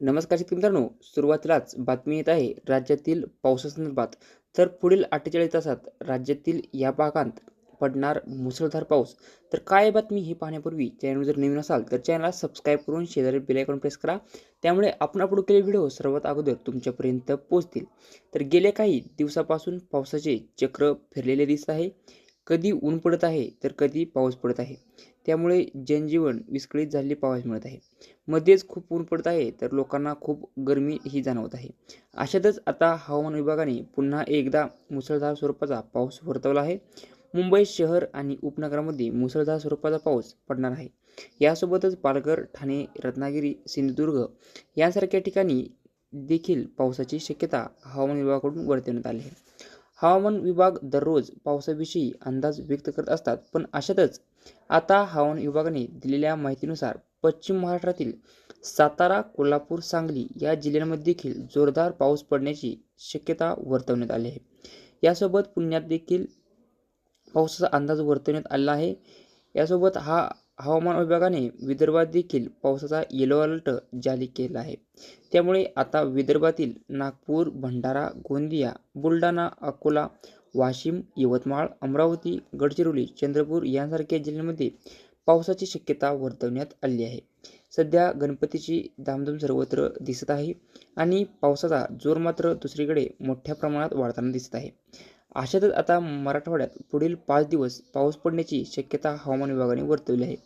नमस्कार शेतकरी मित्रांनो सुरुवातीलाच बातमी येत आहे राज्यातील पावसासंदर्भात. तर पुढील अठ्ठेचाळीस तासात राज्यातील या भागांत पडणार मुसळधार पाऊस. तर काय बातमी ही पाहण्यापूर्वी चॅनल जर नवीन असाल तर चॅनलला सबस्क्राईब करून शेजारी बेलायकॉन प्रेस करा. त्यामुळे आपण अपलोड केलेले व्हिडिओ सर्वात अगोदर तुमच्यापर्यंत पोहोचतील. तर गेल्या काही दिवसापासून पावसाचे चक्र फिरलेले दिसत आहे. कधी ऊन पडत आहे तर कधी पाऊस पडत आहे. त्यामुळे जनजीवन विस्कळीत झालेले पाहायला मिळत आहे. मध्येच खूप ऊन पडत आहे तर लोकांना खूप गरमी ही जाणवत आहे. अशातच आता हवामान विभागाने पुन्हा एकदा मुसळधार स्वरूपाचा पाऊस वर्तवला आहे. मुंबई शहर आणि उपनगरामध्ये मुसळधार स्वरूपाचा पाऊस पडणार आहे. यासोबतच पालघर ठाणे रत्नागिरी सिंधुदुर्ग यासारख्या ठिकाणी देखील पावसाची शक्यता हवामान विभागाकडून वर्तवण्यात आली आहे. हवामान विभाग दररोज पावसाविषयी अंदाज व्यक्त करत असतात. पण अशातच आता हवामान विभागाने दिलेल्या माहितीनुसार पश्चिम महाराष्ट्रातील सातारा कोल्हापूर सांगली या जिल्ह्यांमध्ये देखील जोरदार पाऊस पडण्याची शक्यता वर्तवण्यात आली आहे. यासोबत पुण्यात देखील पावसाचा अंदाज वर्तवण्यात आला आहे. यासोबत हा हवामान विभागाने विदर्भात देखील पावसाचा येलो अलर्ट जारी केला आहे. त्यामुळे आता विदर्भातील नागपूर भंडारा गोंदिया बुलढाणा अकोला वाशिम यवतमाळ अमरावती गडचिरोली चंद्रपूर यांसारख्या जिल्ह्यांमध्ये पावसाची शक्यता वर्तवण्यात आली आहे. सध्या गणपतीची धामधूम सर्वत्र दिसत आहे आणि पावसाचा जोर मात्र दुसरीकडे मोठ्या प्रमाणात वाढताना दिसत आहे. अशातच आता मराठवाड्यात पुढील पाच दिवस पाऊस पडण्याची शक्यता हवामान विभागाने वर्तवली आहे.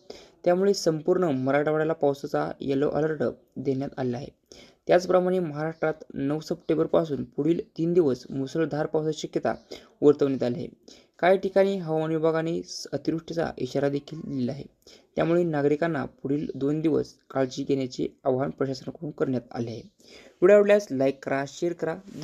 त्यामुळे संपूर्ण मराठवाड्याला पावसाचा येलो अलर्ट देण्यात आला आहे. त्याचप्रमाणे महाराष्ट्रात नऊ सप्टेंबरपासून पुढील तीन दिवस मुसळधार पावसाची शक्यता वर्तवण्यात आली आहे. काही ठिकाणी हवामान विभागाने अतिवृष्टीचा इशारा देखील दिला आहे. त्यामुळे नागरिकांना पुढील दोन दिवस काळजी घेण्याचे आवाहन प्रशासनाकडून करण्यात आले आहे. व्हिडिओ आवडल्यास लाईक करा शेअर करा.